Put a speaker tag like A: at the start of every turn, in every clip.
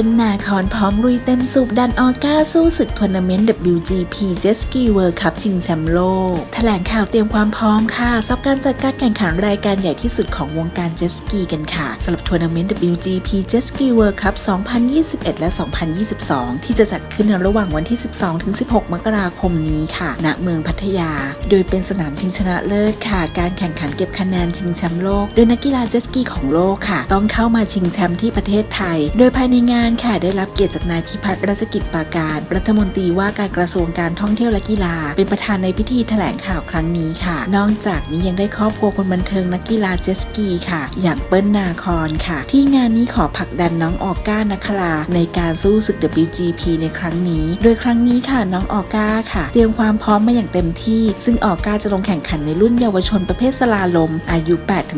A: ปิ้ลนาคอนพร้อมลุยเต็มสูบดันออก้าสู้ศึกทัวร์นาเมนต์ WGP Jet Ski World Cup ชิงแชมป์โลก แถลงข่าวเตรียมความพร้อมค่ะสำหรับการจัดการแข่งขันรายการใหญ่ที่สุดของวงการเจ็ตสกีกันค่ะสำหรับทัวร์นาเมนต์ WGP Jet Ski World Cup 2021 และ 2022 ที่จะจัดขึ้นในระหว่างวันที่ 12-16 มกราคมนี้ค่ะณเมืองพัทยา โดยเป็นสนามชิงชนะเลิศค่ะ การแข่งขันเก็บคะแนนชิงแชมป์โลก โดยนักกีฬาเจ็ตสกีของโลกค่ะ ต้องเข้ามาชิงแชมป์ที่ประเทศไทย โดยภายในงานค่ะได้รับเกียรติจากนายพิพัฒน์รัชกิจปาการ รัฐมนตรีว่าการกระทรวงการท่องเที่ยวและกีฬา เป็นประธานในพิธีแถลงข่าวครั้งนี้ค่ะ นอกจากนี้ยังได้ครอบครัวคนบันเทิงนักกีฬาเจสกีค่ะ อย่างเปิ้ลนาคอนค่ะ ที่งานนี้ขอผลักดันน้องออก้านัคลา ในการสู้ศึก WGP ในครั้งนี้ โดยครั้งนี้ค่ะน้องออก้าค่ะ เตรียมความพร้อมมาอย่างเต็มที่ ซึ่งออก้าจะลงแข่งขันในรุ่นเยาวชนประเภทสลาลม อายุ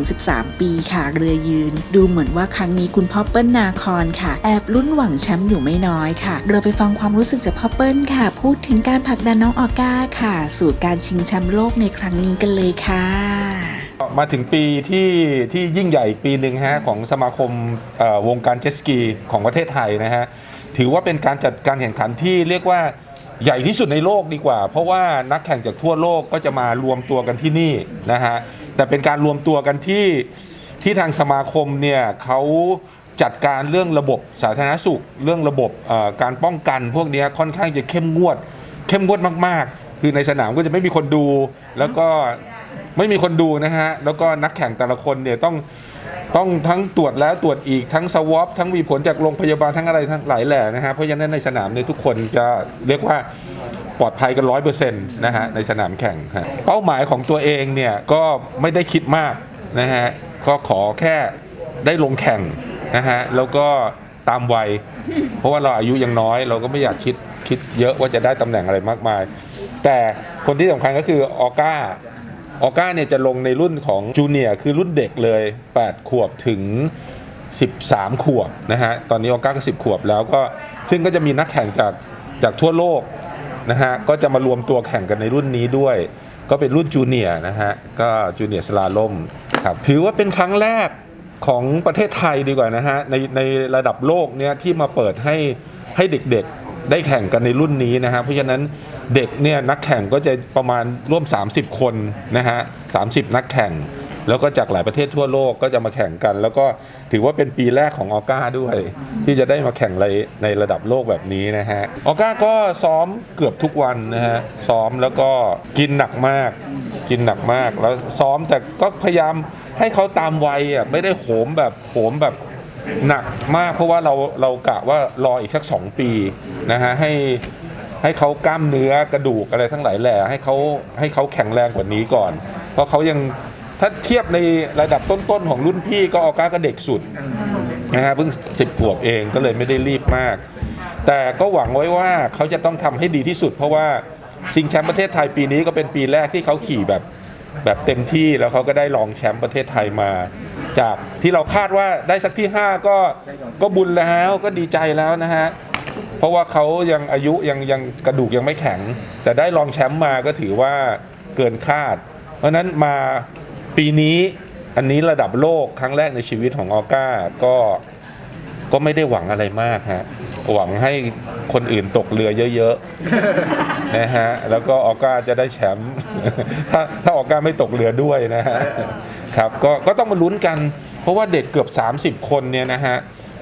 A: 8-13 ปีค่ะเรือยืน ดูเหมือนว่าครั้งนี้คุณพ่อเปิ้ลนาคอนค่ะแอบลุ้นหวังแชมป์อยู่ไม่น้อยค่ะ เราไปฟังความรู้สึกจากพ่อเปิ้ลค่ะ พูดถึงการผลักดันน้องออก้าค่ะ สู่การชิงแชมป์โลกในครั้งนี้กันเลยค่ะ
B: มาถึงปีที่ที่ยิ่งใหญ่อีกปีหนึ่งฮะของสมาคมวงการเจ็ตสกีของประเทศไทยนะฮะถือว่าเป็นการจัดการแข่งขันที่เรียกว่าใหญ่ที่สุดในโลกดีกว่า เพราะว่านักแข่งจากทั่วโลกก็จะมารวมตัวกันที่นี่นะฮะแต่เป็นการรวมตัวกันที่ที่ทางสมาคมเนี่ยเขา จัดการเรื่องระบบสาธารณสุข เรื่องระบบการป้องกันพวกนี้ค่อนข้างจะเข้มงวด เข้มงวดมากๆ คือในสนามก็จะไม่มีคนดู แล้วก็ไม่มีคนดูนะฮะ แล้วก็นักแข่งแต่ละคนเนี่ยต้องต้องทั้งตรวจแล้วตรวจอีกทั้งสวอปทั้งมีผลจากโรงพยาบาลทั้งอะไรทั้งหลายแหล่นะฮะเพราะฉะนั้นในสนามเนี่ยทุกคนจะเรียกว่าปลอดภัยกันร้อยเปอร์เซ็นต์นะฮะในสนามแข่งฮะเป้าหมายของตัวเองเนี่ยก็ไม่ได้คิดมากนะฮะก็ขอแค่ได้ลงแข่ง นะฮะแล้วก็ตามวัย เพราะว่าเราอายุยังน้อย เราก็ไม่อยากคิดคิดเยอะว่าจะได้ตำแหน่งอะไรมากมาย แต่คนที่สำคัญก็คือออก้าออก้าเนี่ยจะลงในรุ่นของจูเนียร์คือรุ่นเด็กเลย 8 ขวบถึง 13 ขวบนะฮะตอนนี้ออก้าก็ 10 ขวบแล้วก็ซึ่งก็จะมีนักแข่งจากจากทั่วโลกนะฮะก็จะมารวมตัวแข่งกันในรุ่นนี้ด้วย ก็เป็นรุ่นจูเนียร์นะฮะก็จูเนียร์สลาลมครับถือว่าเป็นครั้งแรก ของประเทศไทยดีกว่านะฮะในในระดับโลกเนี่ยที่มาเปิดให้ให้เด็กๆได้แข่งกันในรุ่นนี้นะฮะเพราะฉะนั้นเด็กเนี่ยนักแข่งก็จะประมาณร่วม 30 คนนะฮะ30นักแข่ง แล้วก็จากหลายประเทศทั่วโลกก็จะมาแข่งกัน แล้วก็ถือว่าเป็นปีแรกของออก้าด้วย ที่จะได้มาแข่งในในระดับโลกแบบนี้นะฮะออก้าก็ซ้อมเกือบทุกวันนะฮะซ้อมแล้วก็กินหนักมาก กินหนักมากแล้วซ้อมแต่ก็พยายาม ให้เขาตามวัยอะไม่ได้โหมแบบโหมแบบหนักมาก เพราะว่าเราเรากะว่ารออีกสักสองปีนะฮะให้ให้เขากล้ามเนื้อกระดูกอะไรทั้งหลายแหล่ให้เขาให้เขาแข็งแรงกว่านี้ก่อน เพราะเขายังถ้าเทียบในระดับต้นๆของรุ่นพี่ก็ออก้าก็เด็กสุดนะฮะเพิ่งสิบขวบเองก็เลยไม่ได้รีบมาก แต่ก็หวังไว้ว่าเขาจะต้องทำให้ดีที่สุด เพราะว่าชิงแชมป์ประเทศไทยปีนี้ก็เป็นปีแรกที่เขาขี่แบบ แบบเต็มที่แล้วเขาก็ได้รองแชมป์ประเทศไทยมา จากที่เราคาดว่าได้สักที่ 5 ก็ก็บุญแล้วก็ดีใจแล้วนะฮะ เพราะว่าเขายังอายุยังยังกระดูกยังไม่แข็ง แต่ได้รองแชมป์มาก็ถือว่าเกินคาด เพราะนั้นมาปีนี้อันนี้ระดับโลกครั้งแรกในชีวิตของออก้าก็ก็ไม่ได้หวังอะไรมากฮะ หวังให้คนอื่นตกเรือเยอะๆ นะฮะ แล้วก็ออก้าจะได้แชมป์ ถ้าถ้าออก้าไม่ตกเรือด้วยนะฮะ ครับก็ก็ต้องมาลุ้นกัน เพราะว่าเด็กเกือบ 30 คนเนี่ยนะฮะ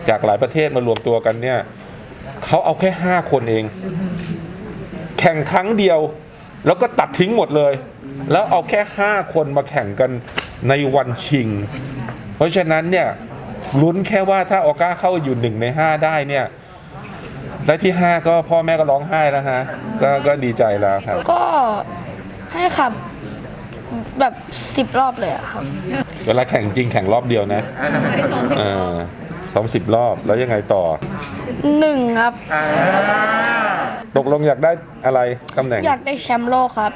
B: จากหลายประเทศมารวมตัวกันเนี่ยเขาเอาแค่ 5 คนเอง แข่งครั้งเดียว แล้วก็ตัดทิ้งหมดเลย แล้วเอาแค่ 5 คนมาแข่งกันในวันชิง เพราะฉะนั้นเนี่ยลุ้นแค่ว่าถ้าออก้าเข้าอยู่หนึ่งใน 5 ได้เนี่ย ได้ที่ 5 ก็พ่อแม่ก็ร้องไห้แล้วฮะก็ก็ดีใจแล้วครับ
C: ก็ให้ขับแบบสิบรอบเลยอะครับ
B: เวลาแข่งจริงแข่งรอบเดียวนะเออซ้อมสิบรอบแล้วยังไงต่อ
C: หนึ่งครับ
B: ตกลงอยากได้อะไรตำแหน่ง
C: อยากได้แชมป์โลกครับ